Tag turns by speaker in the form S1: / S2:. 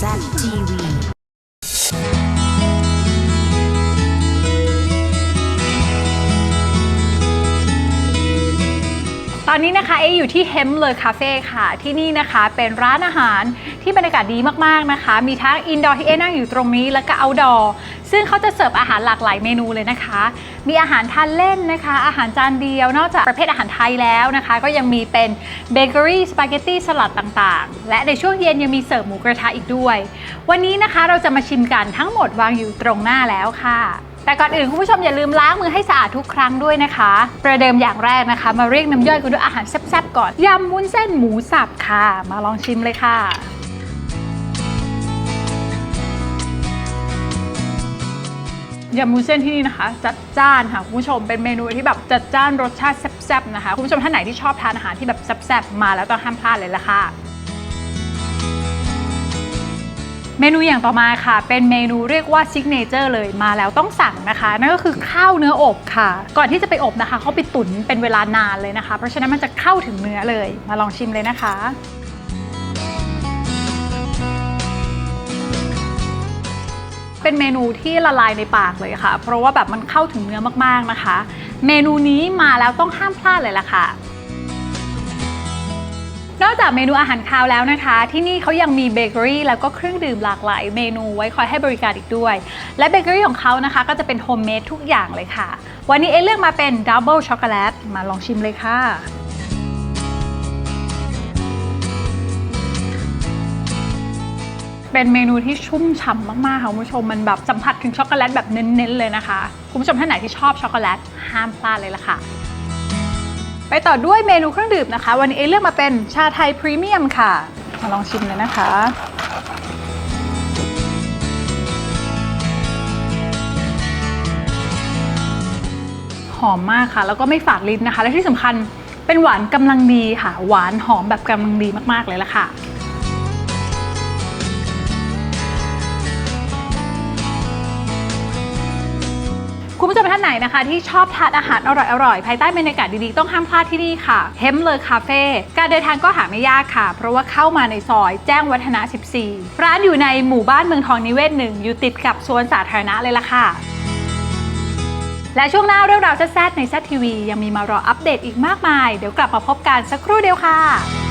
S1: ZTV
S2: ต อนนี้นะคะเออยู่ที่เฮมเลยคาเฟ่ค่ะ ที่นี่นะคะเป็นร้านอาหารที่บรรยากาศดีมากๆนะคะ มีทั้งอินดอร์ที่เอนั่งอยู่ตรงนี้แล้วก็เอาดอร์ซึ่งเขาจะเสิร์ฟอาหารหลากหลายเมนูเลยนะคะ มีอาหารทานเล่นนะคะ อาหารจานเดียวนอกจากประเภทอาหารไทยแล้วนะคะ ก็ยังมีเป็นเบเกอรี่สปาเกตตี้สลัดต่างๆ และในช่วงเย็นยังมีเสิร์ฟหมูกระทะอีกด้วย วันนี้นะคะเราจะมาชิมกันทั้งหมดวางอยู่ตรงหน้าแล้วค่ะ แต่ก่อนอื่นคุณผู้ชมอย่าลืมล้างมือให้สะอาดทุกครั้งด้วยนะคะ ประเดิมอย่างแรกนะคะ มาเรียกน้ำย่อยกันด้วยอาหารแซ่บๆก่อนยำวุ้นเส้นหมูสับค่ะ มาลองชิมเลยค่ะยำมุ้นเส้นที่นี่นะคะ จัดจ้านค่ะคุณผู้ชมเป็นเมนูที่แบบจัดจ้านรสชาติแซ่บๆนะคะคุณผู้ชมท่านไหนที่ชอบทานอาหารที่แบบแซ่บๆมาแล้วต้องห้ามพลาดเลยละค่ะ เมนูอย่างต่อมาค่ะ เป็นเมนูเรียกว่าซิกเนเจอร์เลยมาแล้วต้องสั่งนะคะ นั่นก็คือข้าวเนื้ออบค่ะ ก่อนที่จะไปอบนะคะเขาไปตุ๋นเป็นเวลานานเลยนะคะ เพราะฉะนั้นมันจะเข้าถึงเนื้อเลย มาลองชิมเลยนะคะเป็นเมนูที่ละลายในปากเลยค่ะ เพราะว่าแบบมันเข้าถึงเนื้อมากๆนะคะ เมนูนี้มาแล้วต้องห้ามพลาดเลยล่ะค่ะ นอกจากเมนูอาหารคาวแล้วนะคะ ที่นี่เขายังมีเบเกอรี่แล้วก็เครื่องดื่มหลากหลายเมนูไว้คอยให้บริการอีกด้วย และเบเกอรี่ของเขานะคะ ก็จะเป็นโฮมเมดทุกอย่างเลยค่ะ วันนี้เอเลือกมาเป็นดับเบิลช็อกโกแลตมาลองชิมเลยค่ะเป็นเมนูที่ชุ่มฉ่ำมากๆค่ะคุณผู้ชมมันแบบสัมผัสถึงช็อกโกแลตแบบเน้นๆเลยนะคะ คุณผู้ชมท่านไหนที่ชอบช็อกโกแลตห้ามพลาดเลยล่ะค่ะ ไปต่อด้วยเมนูเครื่องดื่มนะคะ วันนี้เอเลือกมาเป็นชาไทยพรีเมียมค่ะมาลองชิมเลยนะคะ หอมมากค่ะ แล้วก็ไม่ฝาดลิ้นนะคะ และที่สำคัญเป็นหวานกำลังดีค่ะ หวานหอมแบบกำลังดีมากๆเลยละค่ะ คุณผู้ชมท่านไหนนะคะที่ชอบทานอาหารอร่อยๆ ภายใต้บรรยากาศดีๆ ต้องห้ามพลาดที่นี่ค่ะเฮมเลอคาเฟ่การเดินทางก็หาไม่ยากค่ะ เพราะว่าเข้ามาในซอยแจ้งวัฒนะ 14 ร้านอยู่ในหมู่บ้านเมืองทองนิเวศหนึ่งอยู่ติดกับสวนสาธารณะเลยล่ะค่ะ และช่วงหน้าเรื่องราวแซ่บๆในแซทีวียังมีมารออัปเดตอีกมากมาย เดี๋ยวกลับมาพบกันสักครู่เดียวค่ะ